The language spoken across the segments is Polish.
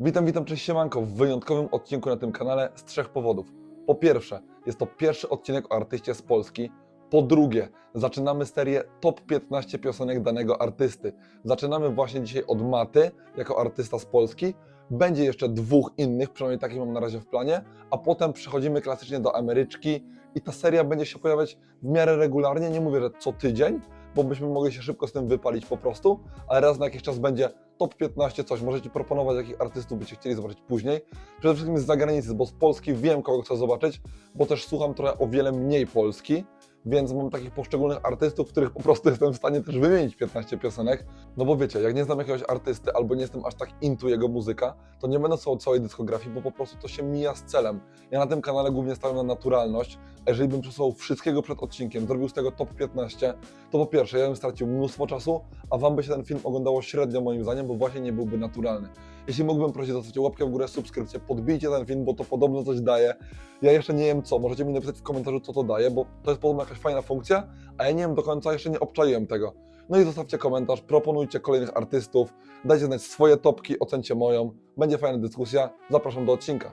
Witam, witam, cześć siemanko w wyjątkowym odcinku na tym kanale z trzech powodów. Po pierwsze, jest to pierwszy odcinek o artyście z Polski. Po drugie, zaczynamy serię Top 15 piosenek danego artysty. Zaczynamy właśnie dzisiaj od Maty, jako artysta z Polski. Będzie jeszcze dwóch innych, przynajmniej takich mam na razie w planie, a potem przechodzimy klasycznie do Ameryczki i ta seria będzie się pojawiać w miarę regularnie, nie mówię, że co tydzień, bo byśmy mogli się szybko z tym wypalić po prostu, ale raz na jakiś czas będzie top 15 coś. Możecie proponować, jakich artystów byście chcieli zobaczyć później. Przede wszystkim z zagranicy, bo z Polski wiem, kogo chcę zobaczyć, bo też słucham trochę o wiele mniej Polski, więc mam takich poszczególnych artystów, których po prostu jestem w stanie też wymienić 15 piosenek. No bo wiecie, jak nie znam jakiegoś artysty albo nie jestem aż tak into jego muzyka, to nie będę słuchał całej dyskografii, bo po prostu to się mija z celem. Ja na tym kanale głównie stawiam na naturalność. Jeżeli bym przesłał wszystkiego przed odcinkiem, zrobił z tego top 15, to po pierwsze, ja bym stracił mnóstwo czasu, a wam by się ten film oglądało średnio moim zdaniem, bo właśnie nie byłby naturalny. Jeśli mógłbym prosić, zostawcie łapkę w górę, subskrypcję, podbijcie ten film, bo to podobno coś daje. Ja jeszcze nie wiem co, możecie mi napisać w komentarzu co to daje, bo to jest podobno jakaś fajna funkcja, a ja nie wiem do końca, jeszcze nie obczaiłem tego. No i zostawcie komentarz, proponujcie kolejnych artystów, dajcie znać swoje topki, ocencie moją, będzie fajna dyskusja, zapraszam do odcinka.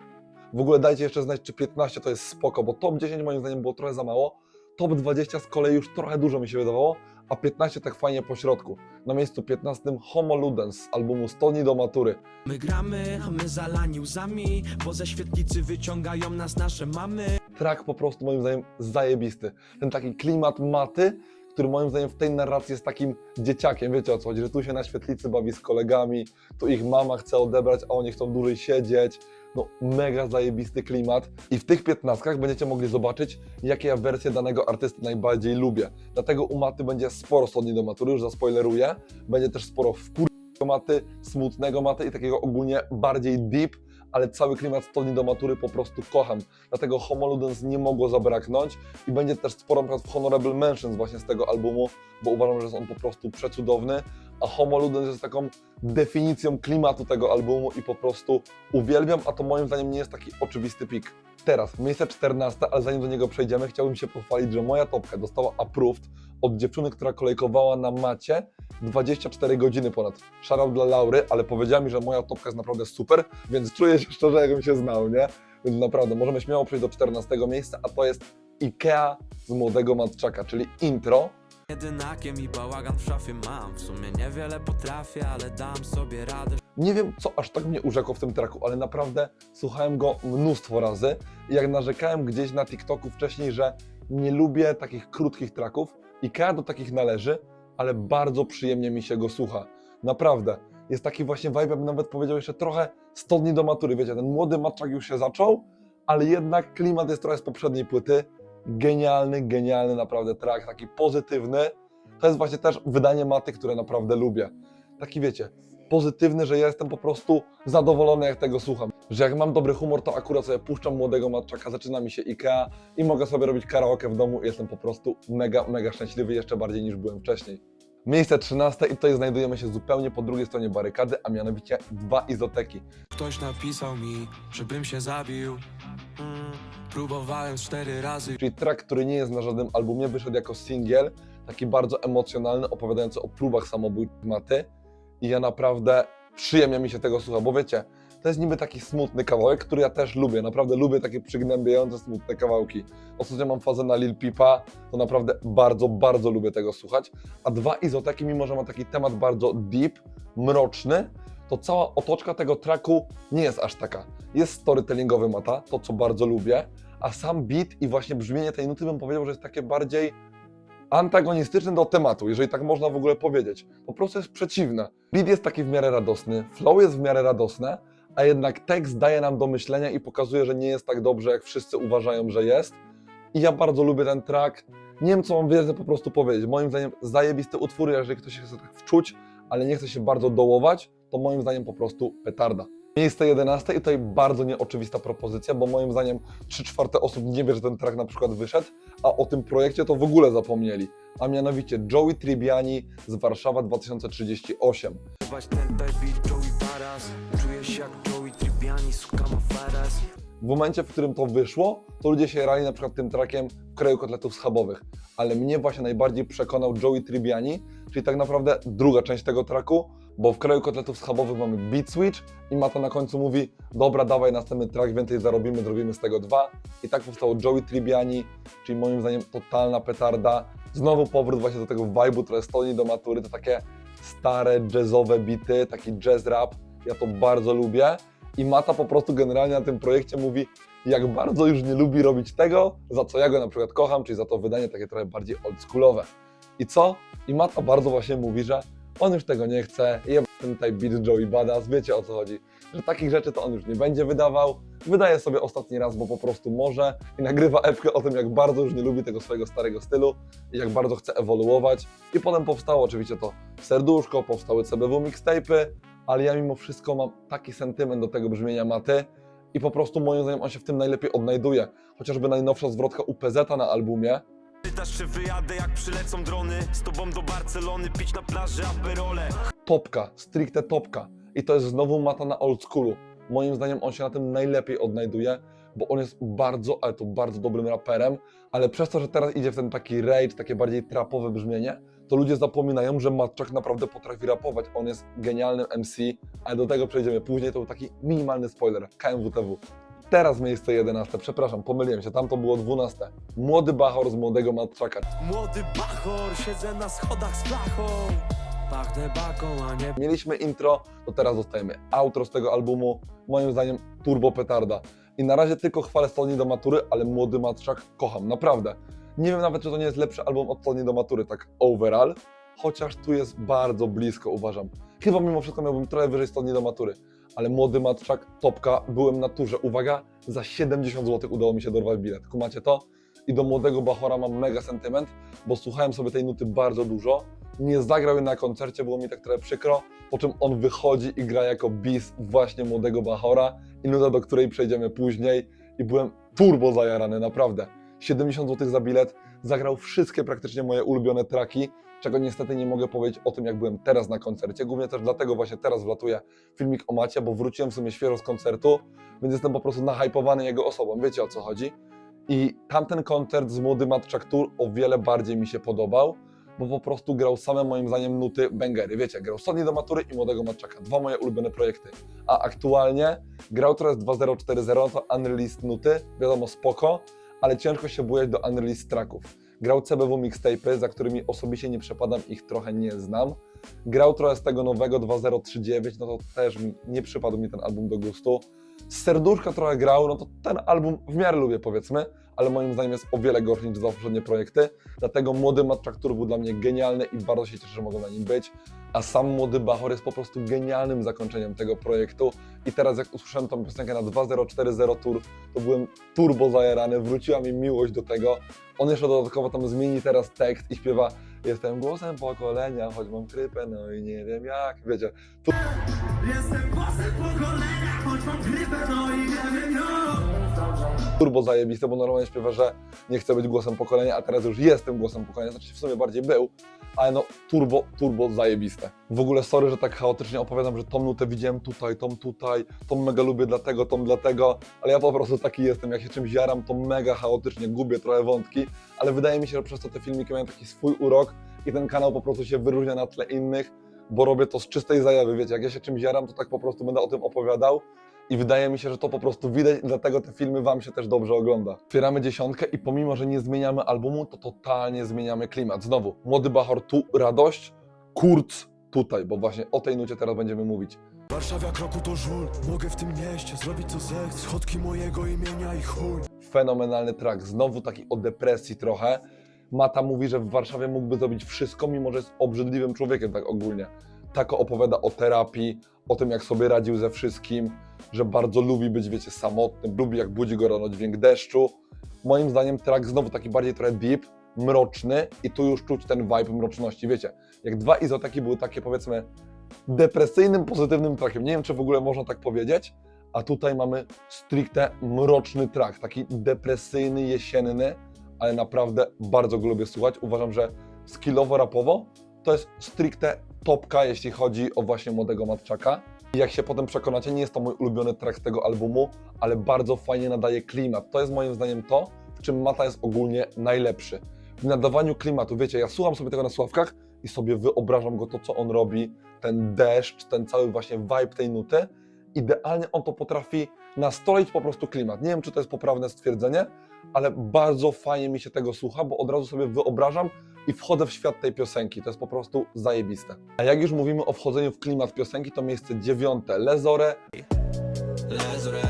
W ogóle dajcie jeszcze znać, czy 15 to jest spoko, bo top 10 moim zdaniem było trochę za mało, top 20 z kolei już trochę dużo mi się wydawało, a 15 tak fajnie po środku. Na miejscu 15 Homo Ludens z albumu 100 dni do matury. My gramy, a my zalani łzami, bo ze świetlicy wyciągają nas nasze mamy. track po prostu moim zdaniem zajebisty. Ten taki klimat maty, który moim zdaniem w tej narracji jest takim dzieciakiem. Wiecie o co chodzi, że tu się na świetlicy bawi z kolegami, tu ich mama chce odebrać, a oni chcą dłużej siedzieć. No mega zajebisty klimat. I w tych piętnastkach będziecie mogli zobaczyć, jakie ja wersje danego artysty najbardziej lubię. Dlatego u maty będzie sporo stodni do matury, już zaspoileruję. Będzie też sporo wkurnego maty, smutnego maty i takiego ogólnie bardziej deep, ale cały klimat stodni do matury po prostu kocham. Dlatego Homo Ludens nie mogło zabraknąć i będzie też sporo na przykład Honorable Mentions właśnie z tego albumu, bo uważam, że jest on po prostu przecudowny, a Homo Ludens jest taką definicją klimatu tego albumu i po prostu uwielbiam, a to moim zdaniem nie jest taki oczywisty pik. Teraz, miejsce 14, ale zanim do niego przejdziemy, chciałbym się pochwalić, że moja topka dostała approved od dziewczyny, która kolejkowała na macie 24 godziny ponad. Shoutout dla Laury, ale powiedziała mi, że moja topka jest naprawdę super, więc czuję się szczerze, jakbym się znał, nie? Więc naprawdę, możemy śmiało przejść do 14 miejsca, a to jest Ikea z Młodego Matczaka, czyli intro. Jedynakiem i bałagan w szafie mam. W sumie niewiele potrafię, ale dam sobie radę. Nie wiem, co aż tak mnie urzekło w tym tracku, ale naprawdę słuchałem go mnóstwo razy i jak narzekałem gdzieś na TikToku wcześniej, że nie lubię takich krótkich tracków, Ikea do takich należy, ale bardzo przyjemnie mi się go słucha. Naprawdę. Jest taki właśnie vibe, bym nawet powiedział jeszcze trochę 100 dni do matury. Wiecie, ten młody matczak już się zaczął, ale jednak klimat jest trochę z poprzedniej płyty. Genialny, genialny naprawdę track, taki pozytywny. To jest właśnie też wydanie maty, które naprawdę lubię. Taki wiecie, pozytywny, że ja jestem po prostu zadowolony, jak tego słucham. Że jak mam dobry humor, to akurat sobie puszczam młodego matczaka, zaczyna mi się IKEA i mogę sobie robić karaoke w domu i jestem po prostu mega, mega szczęśliwy, jeszcze bardziej niż byłem wcześniej. Miejsce 13 i tutaj znajdujemy się zupełnie po drugiej stronie barykady, a mianowicie dwa izoteki. Ktoś napisał mi, żebym się zabił. Mm, próbowałem cztery razy. Czyli track, który nie jest na żadnym albumie, wyszedł jako singiel, taki bardzo emocjonalny, opowiadający o próbach samobójczych maty. I ja naprawdę przyjemnie mi się tego słucha, bo wiecie, to jest niby taki smutny kawałek, który ja też lubię. Naprawdę lubię takie przygnębiające, smutne kawałki. Ostatnio mam fazę na Lil Peepa, to naprawdę bardzo, bardzo lubię tego słuchać. A dwa izoteki, mimo że ma taki temat bardzo deep, mroczny, to cała otoczka tego tracku nie jest aż taka. Jest storytellingowy mata, to co bardzo lubię, a sam beat i właśnie brzmienie tej nuty bym powiedział, że jest takie bardziej antagonistyczne do tematu, jeżeli tak można w ogóle powiedzieć. Po prostu jest przeciwne. Beat jest taki w miarę radosny, flow jest w miarę radosne, a jednak tekst daje nam do myślenia i pokazuje, że nie jest tak dobrze, jak wszyscy uważają, że jest. I ja bardzo lubię ten track. Nie wiem, co mam więcej po prostu powiedzieć. Moim zdaniem zajebisty utwór, jeżeli ktoś się chce tak wczuć, ale nie chce się bardzo dołować, to moim zdaniem po prostu petarda. Miejsce 11 i tutaj bardzo nieoczywista propozycja, bo moim zdaniem 3 czwarte osób nie wie, że ten track na przykład wyszedł, a o tym projekcie to w ogóle zapomnieli. A mianowicie Joey Tribbiani z Warszawa 2038. Wać ten beat Joey Baras. Czuję się jak Joey Tribbiani, suka ma faras. W momencie, w którym to wyszło, to ludzie się jarali na przykład tym trackiem w kraju kotletów schabowych. Ale mnie właśnie najbardziej przekonał Joey Tribbiani, czyli tak naprawdę druga część tego tracku, bo w kraju kotletów schabowych mamy beat switch i Mata na końcu mówi dobra, dawaj następny track, więcej zarobimy, zrobimy z tego dwa. I tak powstało Joey Tribbiani, czyli moim zdaniem totalna petarda. Znowu powrót właśnie do tego vibe'u, które stoi do matury, to takie stare jazzowe bity, taki jazz rap. Ja to bardzo lubię. I Mata po prostu generalnie na tym projekcie mówi, jak bardzo już nie lubi robić tego, za co ja go na przykład kocham, czyli za to wydanie takie trochę bardziej oldschoolowe. I co? I Mata bardzo właśnie mówi, że on już tego nie chce, je ten tutaj beat Joey Badass, wiecie o co chodzi, że takich rzeczy to on już nie będzie wydawał, wydaje sobie ostatni raz, bo po prostu może i nagrywa epkę o tym, jak bardzo już nie lubi tego swojego starego stylu i jak bardzo chce ewoluować. I potem powstało oczywiście to serduszko, powstały CBW mixtape'y, ale ja mimo wszystko mam taki sentyment do tego brzmienia Maty i po prostu moim zdaniem on się w tym najlepiej odnajduje. Chociażby najnowsza zwrotka UPZ na albumie, Wyjadę jak przylecą drony Z tobą do Barcelony, pić na plaży aperole topka, stricte topka. I to jest znowu mata na old schoolu. Moim zdaniem on się na tym najlepiej odnajduje, bo on jest bardzo, ale to bardzo dobrym raperem, ale przez to, że teraz idzie w ten taki rage, takie bardziej trapowe brzmienie, to ludzie zapominają, że Matczak naprawdę potrafi rapować. On jest genialnym MC, ale do tego przejdziemy później. To był taki minimalny spoiler. KMWTW. Teraz miejsce 11, przepraszam, pomyliłem się, tam to było 12. Młody Bachor z młodego Matczaka. Młody bachor, siedzę na schodach z flachą Pachnę baką, a nie Mieliśmy intro, to teraz dostajemy outro z tego albumu. Moim zdaniem turbo petarda. I na razie tylko chwalę Stolni do matury, ale młody Matczak kocham, naprawdę. Nie wiem nawet, czy to nie jest lepszy album od Stolni do matury, tak overall, chociaż tu jest bardzo blisko, uważam. Chyba mimo wszystko miałbym trochę wyżej Stolni do matury, ale młody Matczak, topka, byłem na turze. Uwaga, za 70 zł udało mi się dorwać bilet. Kumacie to? I do młodego Bachora mam mega sentyment, bo słuchałem sobie tej nuty bardzo dużo. Nie zagrał jej na koncercie, było mi tak trochę przykro, po czym on wychodzi i gra jako bis właśnie młodego Bachora i nuta, do której przejdziemy później i byłem turbo zajarany, naprawdę. 70 zł za bilet, zagrał wszystkie praktycznie moje ulubione traki, czego niestety nie mogę powiedzieć o tym, jak byłem teraz na koncercie. Głównie też dlatego właśnie teraz wlatuje filmik o Macie, bo wróciłem w sumie świeżo z koncertu, więc jestem po prostu nahypowany jego osobą, wiecie o co chodzi. I tamten koncert z młodym Matczak Tour o wiele bardziej mi się podobał, bo po prostu grał same moim zdaniem nuty bangery. Wiecie, grał Sony do matury i młodego Matczaka. Dwa moje ulubione projekty. A aktualnie grał teraz 2040, no to unreleased nuty, wiadomo spoko, ale ciężko się bujać do unreleased tracków. Grał CBW mixtape'y, za którymi osobiście nie przepadam, ich trochę nie znam. Grał trochę z tego nowego 2039, no to też nie przypadł mi ten album do gustu. Z serduszka trochę grał, no to ten album w miarę lubię powiedzmy, ale moim zdaniem jest o wiele gorszy niż dwa poprzednie projekty. Dlatego młody Matczak był dla mnie genialny i bardzo się cieszę, że mogą na nim być. A sam młody Bachor jest po prostu genialnym zakończeniem tego projektu. I teraz jak usłyszałem tą piosenkę na 2040 Tour, to byłem turbo zajarany, wróciła mi miłość do tego. On jeszcze dodatkowo tam zmieni teraz tekst i śpiewa Jestem głosem pokolenia, choć mam chrypę, no i nie wiem jak. Wiecie, Jestem głosem pokolenia, choć mam grypę, no i nie wiem jak. Turbo zajebiste, bo normalnie śpiewa, że nie chce być głosem pokolenia, a teraz już jestem głosem pokolenia, znaczy w sumie bardziej był, ale no turbo, turbo zajebiste. W ogóle sorry, że tak chaotycznie opowiadam, że tą nutę widziałem tutaj, tą tutaj, tą mega lubię dlatego, tą dlatego, ale ja po prostu taki jestem, jak się czymś jaram, to mega chaotycznie, gubię trochę wątki, ale wydaje mi się, że przez to te filmiki mają taki swój urok i ten kanał po prostu się wyróżnia na tle innych, bo robię to z czystej zajawy, wiecie, jak ja się czymś jaram, to tak po prostu będę o tym opowiadał, i wydaje mi się, że to po prostu widać, dlatego te filmy Wam się też dobrze ogląda. Otwieramy dziesiątkę i pomimo, że nie zmieniamy albumu, to totalnie zmieniamy klimat. Znowu, Młody Bachor tu radość, Kurz tutaj, bo właśnie o tej nucie teraz będziemy mówić. Warszawia kroku to żul Mogę w tym mieście zrobić co zechcę Schodki mojego imienia i chuj Fenomenalny track, znowu taki o depresji trochę. Mata mówi, że w Warszawie mógłby zrobić wszystko, mimo że jest obrzydliwym człowiekiem tak ogólnie. Tako opowiada o terapii, o tym jak sobie radził ze wszystkim, że bardzo lubi być, wiecie, samotnym, lubi jak budzi go rano dźwięk deszczu. Moim zdaniem track znowu taki bardziej trochę deep, mroczny i tu już czuć ten vibe mroczności, wiecie. Jak dwa izoteki były takie powiedzmy depresyjnym, pozytywnym trackiem. Nie wiem, czy w ogóle można tak powiedzieć, a tutaj mamy stricte mroczny track, taki depresyjny, jesienny, ale naprawdę bardzo go lubię słuchać. Uważam, że skillowo-rapowo to jest stricte topka, jeśli chodzi o właśnie młodego Matczaka. I jak się potem przekonacie, nie jest to mój ulubiony track tego albumu, ale bardzo fajnie nadaje klimat. To jest moim zdaniem to, w czym Mata jest ogólnie najlepszy. W nadawaniu klimatu, wiecie, ja słucham sobie tego na sławkach i sobie wyobrażam go to, co on robi, ten deszcz, ten cały właśnie vibe tej nuty. Idealnie on to potrafi nastroić po prostu klimat. Nie wiem, czy to jest poprawne stwierdzenie, ale bardzo fajnie mi się tego słucha, bo od razu sobie wyobrażam i wchodzę w świat tej piosenki. To jest po prostu zajebiste. A jak już mówimy o wchodzeniu w klimat piosenki, to miejsce dziewiąte Lezore, lezre,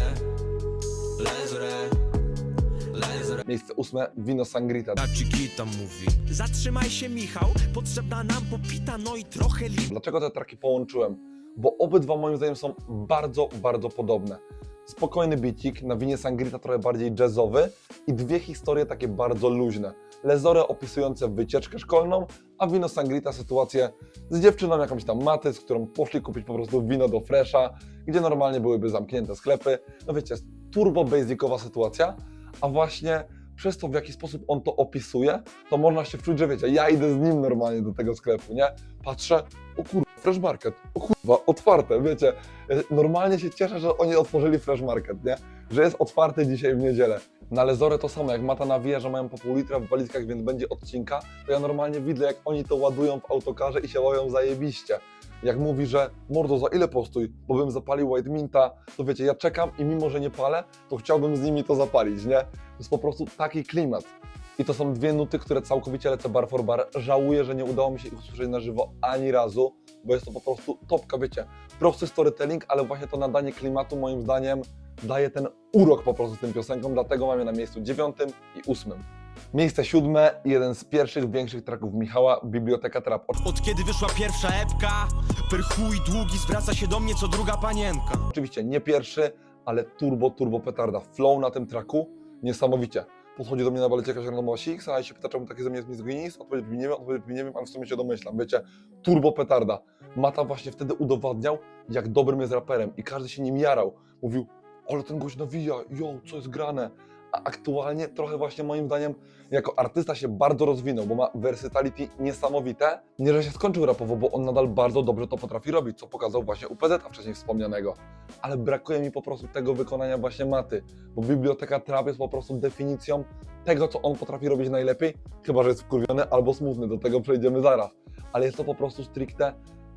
lezre. miejsce ósme Vino Sangrita. Ta Chiquita mówi. Zatrzymaj się Michał, potrzebna nam popita, no i trochę li... Dlaczego te traki połączyłem? Bo obydwa moim zdaniem są bardzo, bardzo podobne. Spokojny bicik, na winie Sangrita trochę bardziej jazzowy i dwie historie takie bardzo luźne. Lezore opisujące wycieczkę szkolną, a wino Sangrita sytuację z dziewczyną jakąś tam maty, z którą poszli kupić po prostu wino do Fresha, gdzie normalnie byłyby zamknięte sklepy. No wiecie, turbo basicowa sytuacja, a właśnie przez to, w jaki sposób on to opisuje, to można się wczuć, że wiecie, ja idę z nim normalnie do tego sklepu, nie? Patrzę, o kurwa, fresh market, o kurwa, otwarte, wiecie. E, Normalnie się cieszę, że oni otworzyli fresh market, nie? Że jest otwarty dzisiaj w niedzielę. Na Lezore to samo, jak Mata nawija, że mają po pół litra w walizkach, więc będzie odcinka, to ja normalnie widzę, jak oni to ładują w autokarze i się łają zajebiście. Jak mówi, że mordo, za ile postój, bo bym zapalił White Minta, to wiecie, ja czekam i mimo, że nie palę, to chciałbym z nimi to zapalić, nie? To jest po prostu taki klimat. I to są dwie nuty, które całkowicie lecę bar for bar. Żałuję, że nie udało mi się ich usłyszeć na żywo ani razu, bo jest to po prostu topka, wiecie. Prosty storytelling, ale właśnie to nadanie klimatu moim zdaniem daje ten urok po prostu tym piosenkom, dlatego mamy na miejscu dziewiątym i ósmym. Miejsce siódme, jeden z pierwszych większych traków Michała, Biblioteka Trap. Od kiedy wyszła pierwsza epka, per chuj długi zwraca się do mnie co druga panienka. Oczywiście nie pierwszy, ale turbo, turbo petarda. Flow na tym traku niesamowicie. Podchodzi do mnie na balecie jakaś randomowa Six, a ja się pyta, czemu taki ze mnie jest misoginist, odpowiedź mi nie wiem, odpowiedź mi nie wiem, ale w sumie się domyślam, wiecie, turbo petarda. Mata właśnie wtedy udowadniał, jak dobrym jest raperem i każdy się nim jarał. Mówił, ale ten gość nawija, yo, co jest grane. A aktualnie trochę właśnie moim zdaniem jako artysta się bardzo rozwinął, bo ma versatility niesamowite. Nie, że się skończył rapowo, bo on nadal bardzo dobrze to potrafi robić, co pokazał właśnie u PZ wcześniej wspomnianego. Ale brakuje mi po prostu tego wykonania właśnie maty, bo biblioteka trap jest po prostu definicją tego, co on potrafi robić najlepiej, chyba, że jest wkurwiony albo smutny, do tego przejdziemy zaraz. Ale jest to po prostu stricte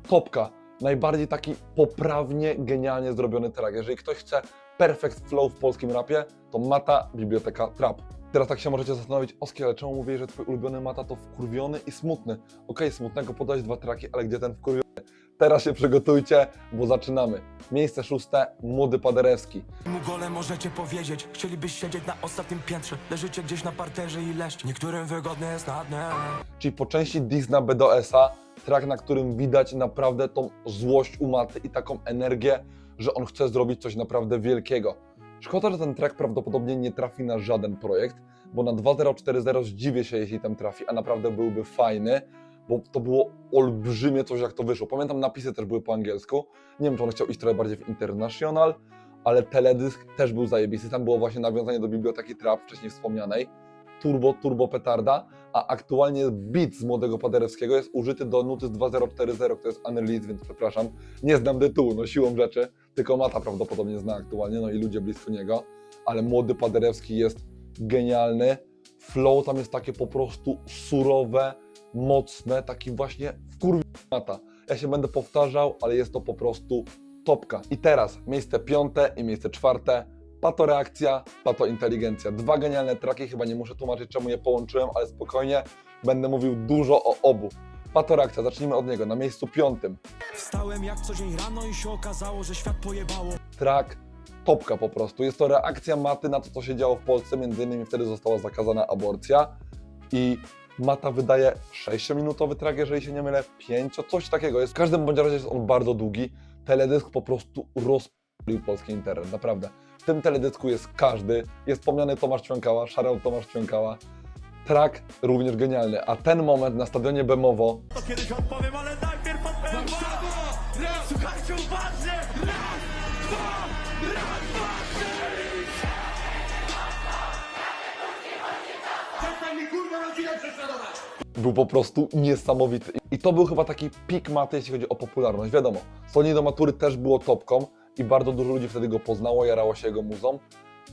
topka. Najbardziej taki poprawnie, genialnie zrobiony track. Jeżeli ktoś chce perfect flow w polskim rapie, to Mata Biblioteka Trap. Teraz tak się możecie zastanowić, Oski, ale czemu mówię, że twój ulubiony Mata to wkurwiony i smutny? Okej, smutnego podać dwa traki, ale gdzie ten wkurwiony? Teraz się przygotujcie, bo zaczynamy. Miejsce szóste, Młody Paderewski. Mu gole możecie powiedzieć, chcielibyś siedzieć na ostatnim piętrze. Leżycie gdzieś na parterze i leszcz. Niektórym wygodnie jest na dnie. czyli po części diss na BDS-a, track, na którym widać naprawdę tą złość u Maty i taką energię, że on chce zrobić coś naprawdę wielkiego. Szkoda, że ten track prawdopodobnie nie trafi na żaden projekt, bo na 2040 zdziwię się, jeśli tam trafi, a naprawdę byłby fajny, bo to było olbrzymie coś, jak to wyszło. Pamiętam, napisy też były po angielsku. Nie wiem, czy on chciał iść trochę bardziej w international, ale teledysk też był zajebisty. Tam było właśnie nawiązanie do biblioteki Trap, wcześniej wspomnianej. Turbo, turbo petarda, a aktualnie beat z Młodego Paderewskiego jest użyty do nuty z 2040, to jest unreleased, więc przepraszam, nie znam tytułu, no siłą rzeczy, tylko Mata prawdopodobnie zna aktualnie, no i ludzie blisko niego, ale Młody Paderewski jest genialny, flow tam jest takie po prostu surowe, mocne, taki właśnie wkurwi Mata. Ja się będę powtarzał, ale jest to po prostu topka. I teraz miejsce piąte i miejsce czwarte. Pato reakcja, pato inteligencja. Dwa genialne traki, chyba nie muszę tłumaczyć czemu je połączyłem, ale spokojnie będę mówił dużo o obu. Pato reakcja, zacznijmy od niego. Na miejscu piątym Wstałem jak co dzień rano i się okazało, że świat pojebało. track topka po prostu. Jest to reakcja Maty na to, co się działo w Polsce. Między innymi wtedy została zakazana aborcja i Mata wydaje 6-minutowy track, jeżeli się nie mylę, 5, coś takiego. Jest, w każdym bądź razie jest on bardzo długi. Teledysk po prostu rozpalił polski internet, naprawdę. W tym teledysku jest każdy. Jest wspomniany Tomasz Ćwiąkała, Szarał Tomasz Ćwiąkała. Track również genialny, a ten moment na stadionie Bemowo To kiedyś odpowiem, ale najpierw odpowiem Słuchajcie uważnie! Raz, dwa, raz, dwa, trzy! Przestań mi kurwa rodzinę prześladować! był po prostu niesamowity. I to był chyba taki pik maty, jeśli chodzi o popularność. Wiadomo, Sony do matury też było topką i bardzo dużo ludzi wtedy go poznało, jarało się jego muzą,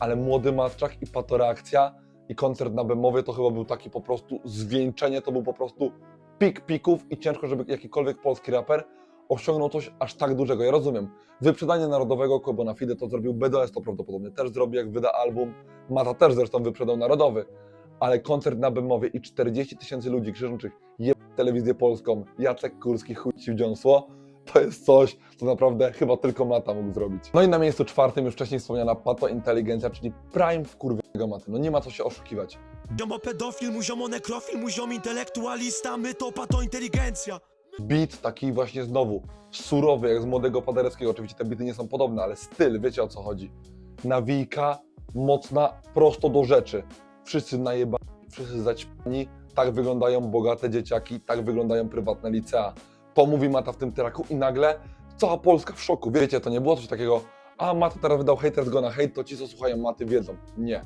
ale młody matczak i patoreakcja i koncert na Bemowie to chyba był taki po prostu zwieńczenie, to był po prostu pik pików i ciężko, żeby jakikolwiek polski raper osiągnął coś aż tak dużego. Ja rozumiem, wyprzedanie narodowego Kobo na Fide to zrobił BDS, to prawdopodobnie też zrobi, jak wyda album. Mata też zresztą wyprzedał narodowy, ale koncert na Bemowie i 40 tysięcy ludzi krzyczących je telewizję polską, Jacek Kurski, chuj ci w dziąsło, to jest coś, co naprawdę chyba tylko Mata mógł zrobić. No i na miejscu czwartym już wcześniej wspomniana Pato Inteligencja, czyli prime wkurwionego Maty. No nie ma co się oszukiwać. Ziomo pedofil, mu ziomo nekrofil, mu ziom intelektualista, my to pato inteligencja. Beat taki właśnie znowu surowy, jak z młodego Paderewskiego. Oczywiście te bity nie są podobne, ale styl, wiecie o co chodzi. Nawijka, mocna, prosto do rzeczy. Wszyscy najebani, wszyscy zaćpani. Tak wyglądają bogate dzieciaki, tak wyglądają prywatne licea. To mówi Mata w tym traku i nagle cała Polska w szoku. Wiecie, to nie było coś takiego, a Mata teraz wydał Haters Gonna Hate, to ci, co słuchają Maty wiedzą. Nie.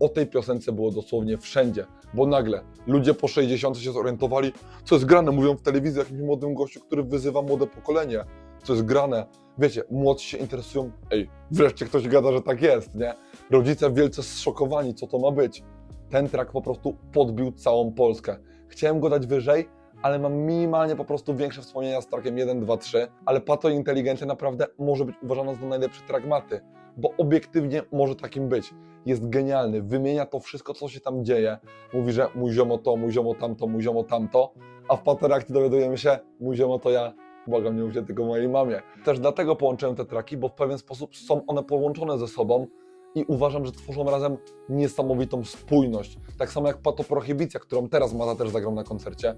O tej piosence było dosłownie wszędzie, bo nagle ludzie po 60 się zorientowali, co jest grane, mówią w telewizji jakimś młodym gościu, który wyzywa młode pokolenie, co jest grane. Wiecie, młodsi się interesują, ej, wreszcie ktoś gada, że tak jest, nie? Rodzice wielce zszokowani, co to ma być. Ten track po prostu podbił całą Polskę. Chciałem go dać wyżej, ale mam minimalnie po prostu większe wspomnienia z trackiem 1, 2, 3, ale Pato Inteligencja naprawdę może być uważana za najlepszy track maty, bo obiektywnie może takim być. Jest genialny, wymienia to wszystko, co się tam dzieje. Mówi, że mój ziomo to, mój ziomo tamto, mój ziomo tamto, a w Patoreakcji dowiadujemy się, mój ziomo to ja, błagam, nie mówcie tylko mojej mamie. Też dlatego połączyłem te traki, bo w pewien sposób są one połączone ze sobą i uważam, że tworzą razem niesamowitą spójność. Tak samo jak Pato Prohibicja, którą teraz Mata też zagrał na koncercie.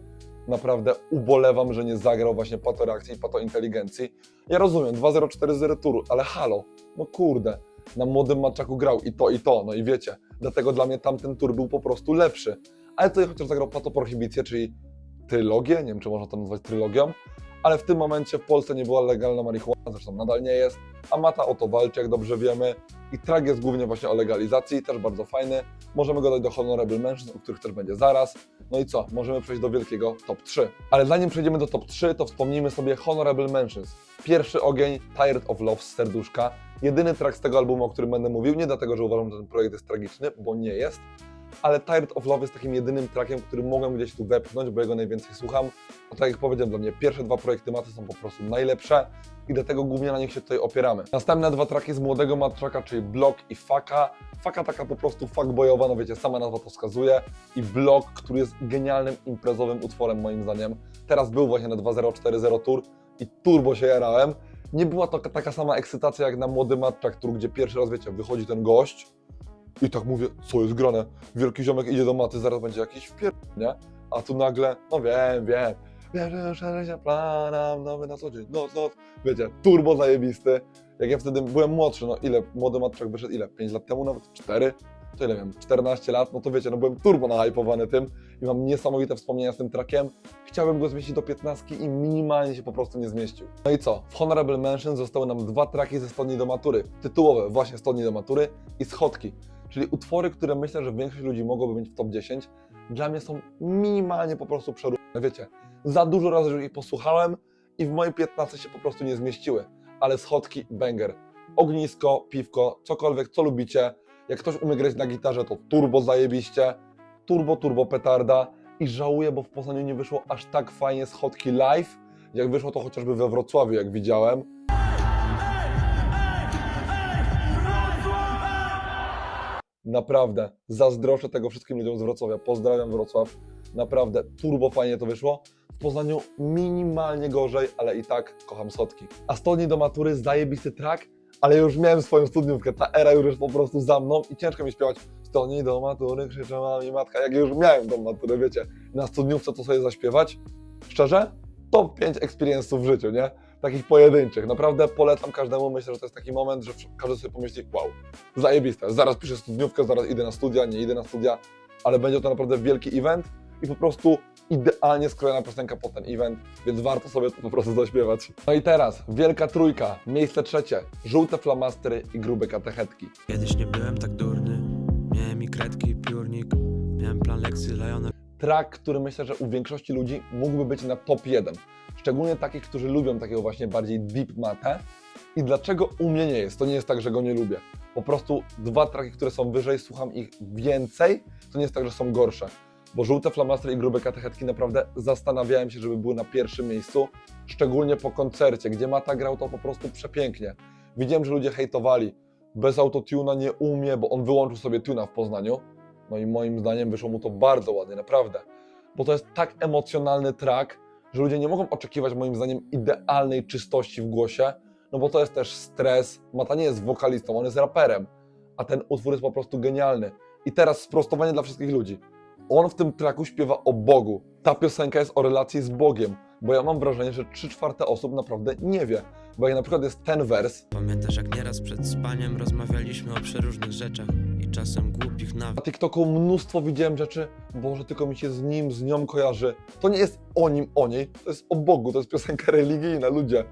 Naprawdę ubolewam, że nie zagrał właśnie Pato Reakcji i Pato Inteligencji. Ja rozumiem, 2040 Tour, ale halo, no kurde, na młodym Maczaku grał i to, i to, no i wiecie, dlatego dla mnie tamten tour był po prostu lepszy. Ale tutaj chociaż zagrał Pato Prohibicję, czyli trylogię, nie wiem czy można to nazwać trylogią, ale w tym momencie w Polsce nie była legalna marihuana, zresztą nadal nie jest, a Mata o to walczy, jak dobrze wiemy. I track jest głównie właśnie o legalizacji, też bardzo fajny. Możemy go dać do Honorable Mentions, o których też będzie zaraz. No i co? Możemy przejść do wielkiego top 3. Ale zanim przejdziemy do top 3, to wspomnijmy sobie Honorable Mentions. Pierwszy ogień, Tired of Love z serduszka. Jedyny track z tego albumu, o którym będę mówił, nie dlatego, że uważam, że ten projekt jest tragiczny, bo nie jest, ale Tired of Love jest takim jedynym trackiem, który mogłem gdzieś tu wepchnąć, bo jego najwięcej słucham. A tak jak powiedziałem, dla mnie pierwsze dwa projekty Maty są po prostu najlepsze i dlatego głównie na nich się tutaj opieramy. Następne dwa traki z młodego Matraka, czyli Block i Faka. Faka taka po prostu fuckboyowa, no wiecie, sama nazwa to wskazuje. I Block, który jest genialnym imprezowym utworem moim zdaniem. Teraz był właśnie na 2040 Tour i turbo się jarałem. Nie była to taka sama ekscytacja jak na młody Matczak Tour, gdzie pierwszy raz, wiecie, wychodzi ten gość i tak mówię, co jest grane? Wielki ziomek idzie do maty, zaraz będzie jakiś wpier... nie? A tu nagle, no wiem, wiem, wiem, że szerzy się planem, nowy na co dzień, noc, noc, wiecie, turbo zajebisty. Jak ja wtedy byłem młodszy, no ile, młody matczak wyszedł, ile, 5 lat temu nawet, 4? To ile wiem, 14 lat, no to wiecie, no byłem turbo nahypowany tym i mam niesamowite wspomnienia z tym trackiem. Chciałbym go zmieścić do 15 i minimalnie się po prostu nie zmieścił. No i co? W Honorable Mention zostały nam dwa traki ze 100 dni do matury. Tytułowe, właśnie 100 dni do matury i schodki. Czyli utwory, które myślę, że większość ludzi mogłoby mieć w top 10, dla mnie są minimalnie po prostu przeróżne. Wiecie, za dużo razy już ich posłuchałem i w mojej 15 się po prostu nie zmieściły. Ale schodki, banger. Ognisko, piwko, cokolwiek, co lubicie. Jak ktoś umie grać na gitarze, to turbo zajebiście. Turbo, turbo petarda. I żałuję, bo w Poznaniu nie wyszło aż tak fajnie schodki live, jak wyszło to chociażby we Wrocławiu, jak widziałem. Naprawdę, zazdroszczę tego wszystkim ludziom z Wrocławia. Pozdrawiam Wrocław. Naprawdę, turbo fajnie to wyszło. W Poznaniu minimalnie gorzej, ale i tak kocham schodki. A 100 dni do matury, zajebisty track, ale już miałem swoją studniówkę. Ta era już jest po prostu za mną i ciężko mi śpiewać 100 dni do matury, krzyczała mi matka, jak już miałem tą maturę, wiecie. Na studniówce to sobie zaśpiewać. Szczerze, top 5 experience'ów w życiu, nie? Takich pojedynczych. Naprawdę polecam każdemu. Myślę, że to jest taki moment, że każdy sobie pomyśli, wow, zajebiste. Zaraz piszę studniówkę, zaraz idę na studia, nie idę na studia, ale będzie to naprawdę wielki event i po prostu idealnie skrojona piosenka pod ten event, więc warto sobie to po prostu zaśpiewać. No i teraz, wielka trójka, miejsce trzecie, żółte flamastry i grube katechetki. Kiedyś nie byłem tak durny, miałem i kredki, i piórnik, miałem plan lekcji Lionel. track, który myślę, że u większości ludzi mógłby być na top 1. Szczególnie takich, którzy lubią takiego właśnie bardziej deep matę. I dlaczego u mnie nie jest? To nie jest tak, że go nie lubię. Po prostu dwa tracki, które są wyżej, słucham ich więcej, to nie jest tak, że są gorsze. Bo żółte flamastry i grube katechetki naprawdę zastanawiałem się, żeby były na pierwszym miejscu, szczególnie po koncercie, gdzie Mata grał to po prostu przepięknie. Widziałem, że ludzie hejtowali, bez autotuna nie umie, bo on wyłączył sobie tuna w Poznaniu. No i moim zdaniem wyszło mu to bardzo ładnie, naprawdę. Bo to jest tak emocjonalny track, że ludzie nie mogą oczekiwać moim zdaniem idealnej czystości w głosie, no bo to jest też stres. Mata nie jest wokalistą, on jest raperem, a ten utwór jest po prostu genialny. I teraz sprostowanie dla wszystkich ludzi. On w tym tracku śpiewa o Bogu. Ta piosenka jest o relacji z Bogiem, bo ja mam wrażenie, że 3 czwarte osób naprawdę nie wie. Bo jak na przykład jest ten wers, Pamiętasz jak nieraz przed spaniem rozmawialiśmy o przeróżnych rzeczach i czasem głupich nawet. Na TikToku mnóstwo widziałem rzeczy, Boże, tylko mi się z nim, z nią kojarzy. To nie jest o nim, o niej, to jest o Bogu, to jest piosenka religijna, ludzie.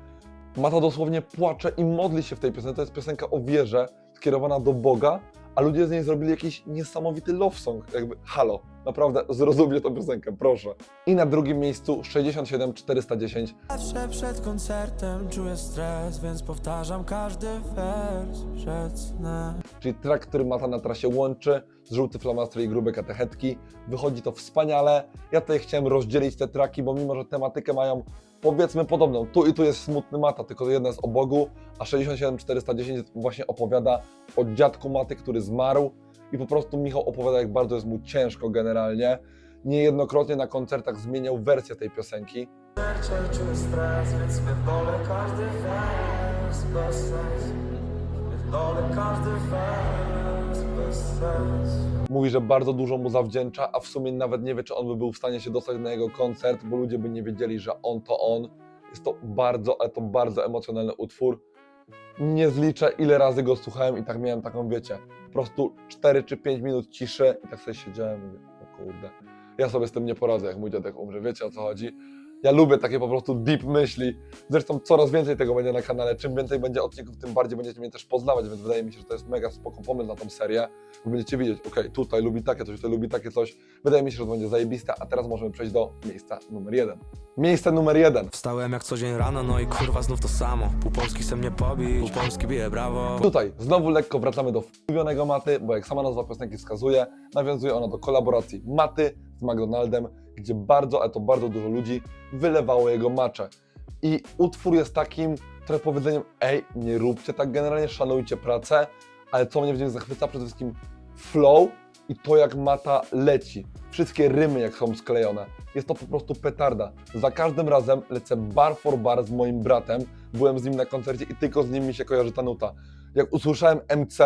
Mata dosłownie płacze i modli się w tej piosence, to jest piosenka o wierze, skierowana do Boga, a ludzie z niej zrobili jakiś niesamowity love song, jakby halo, naprawdę zrozumcie tę piosenkę, proszę. I na drugim miejscu 67 410 Zawsze przed koncertem czuję stres, więc powtarzam każdy wers przed snem. czyli track, który Mata na trasie łączy z żółty flamastry i grube katechetki. Wychodzi to wspaniale. Ja tutaj chciałem rozdzielić te traki, bo mimo, że tematykę mają powiedzmy podobną, tu i tu jest smutny Mata, tylko jedna jest o Bogu, a 67410 właśnie opowiada o dziadku Maty, który zmarł i po prostu Michał opowiada, jak bardzo jest mu ciężko generalnie. Niejednokrotnie na koncertach zmieniał wersję tej piosenki. Serce Mówi, że bardzo dużo mu zawdzięcza, a w sumie nawet nie wie, czy on by był w stanie się dostać na jego koncert, bo ludzie by nie wiedzieli, że on to on. Jest to bardzo, ale to bardzo emocjonalny utwór. Nie zliczę, ile razy go słuchałem i tak miałem taką, wiecie, po prostu 4 czy 5 minut ciszy i tak sobie siedziałem mówię, o kurde, ja sobie z tym nie poradzę, jak mój dziadek umrze, wiecie o co chodzi? Ja lubię takie po prostu deep myśli. Zresztą coraz więcej tego będzie na kanale. Czym więcej będzie odcinków, tym bardziej będziecie mnie też poznawać, więc wydaje mi się, że to jest mega spoko pomysł na tą serię. Bo będziecie widzieć, ok, tutaj lubi takie coś, tutaj lubi takie coś. Wydaje mi się, że to będzie zajebiste, a teraz możemy przejść do miejsca numer jeden. Miejsce numer jeden. Wstałem jak co dzień rano, no i kurwa znów to samo. Pół Polski chce mnie pobić, pół Polski bije brawo. Tutaj znowu lekko wracamy do wpływionego Maty, bo jak sama nazwa piosenki wskazuje, nawiązuje ona do kolaboracji Maty z McDonaldem, gdzie bardzo, ale to bardzo dużo ludzi wylewało jego macze. I utwór jest takim trochę powiedzeniem, ej, nie róbcie tak generalnie, szanujcie pracę, ale co mnie w nim zachwyca, przede wszystkim flow i to jak Mata leci. Wszystkie rymy jak są sklejone. Jest to po prostu petarda. Za każdym razem lecę bar for bar z moim bratem. Byłem z nim na koncercie i tylko z nim mi się kojarzy ta nuta. Jak usłyszałem MC,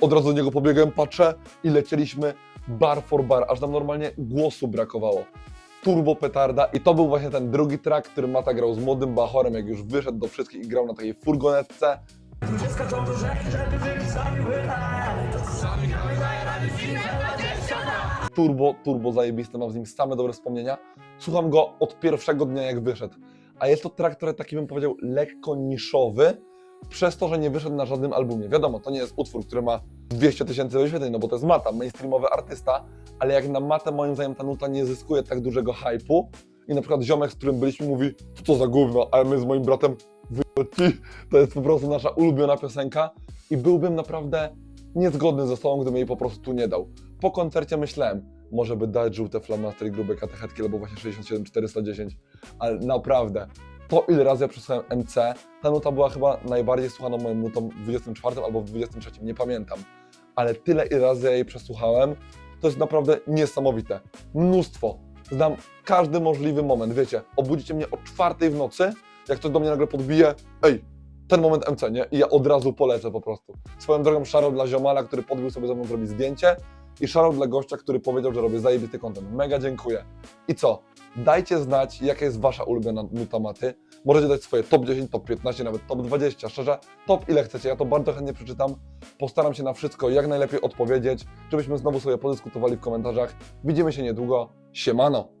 od razu do niego pobiegłem, patrzę i lecieliśmy bar for bar, aż nam normalnie głosu brakowało. Turbo petarda i to był właśnie ten drugi track, który Mata grał z młodym Bachorem, jak już wyszedł do wszystkich i grał na takiej furgonetce. Turbo, turbo zajebiste, mam z nim same dobre wspomnienia. Słucham go od pierwszego dnia jak wyszedł. A jest to track, który taki bym powiedział lekko niszowy, przez to, że nie wyszedł na żadnym albumie. Wiadomo, to nie jest utwór, który ma 200 tysięcy wyświetleń, no bo to jest Mata, mainstreamowy artysta, ale jak na Matę moim zdaniem ta nuta nie zyskuje tak dużego hypu i na przykład ziomek, z którym byliśmy mówi, co za gówno, a my z moim bratem to jest po prostu nasza ulubiona piosenka i byłbym naprawdę niezgodny ze sobą, gdybym jej po prostu tu nie dał. Po koncercie myślałem, może by dać żółte flamastry grube katechetki, albo właśnie 67 410, ale naprawdę, to ile razy ja przesłuchałem MC, ta nuta była chyba najbardziej słuchaną moją nutą w 24 albo w 23, nie pamiętam. Ale tyle ile razy ja jej przesłuchałem, to jest naprawdę niesamowite. Mnóstwo. Znam każdy możliwy moment, wiecie, obudzicie mnie o czwartej w nocy, jak ktoś do mnie nagle podbije, ej, ten moment MC, nie? I ja od razu polecę po prostu. Swoją drogą szaro dla ziomala, który podbił sobie ze mną zrobić zdjęcie i szaro dla gościa, który powiedział, że robię zajebisty content. Mega dziękuję. I co? Dajcie znać, jaka jest wasza ulubiona nuta maty. Możecie dać swoje top 10, top 15, nawet top 20. Szczerze, top ile chcecie. Ja to bardzo chętnie przeczytam. Postaram się na wszystko jak najlepiej odpowiedzieć, żebyśmy znowu sobie podyskutowali w komentarzach. Widzimy się niedługo. Siemano!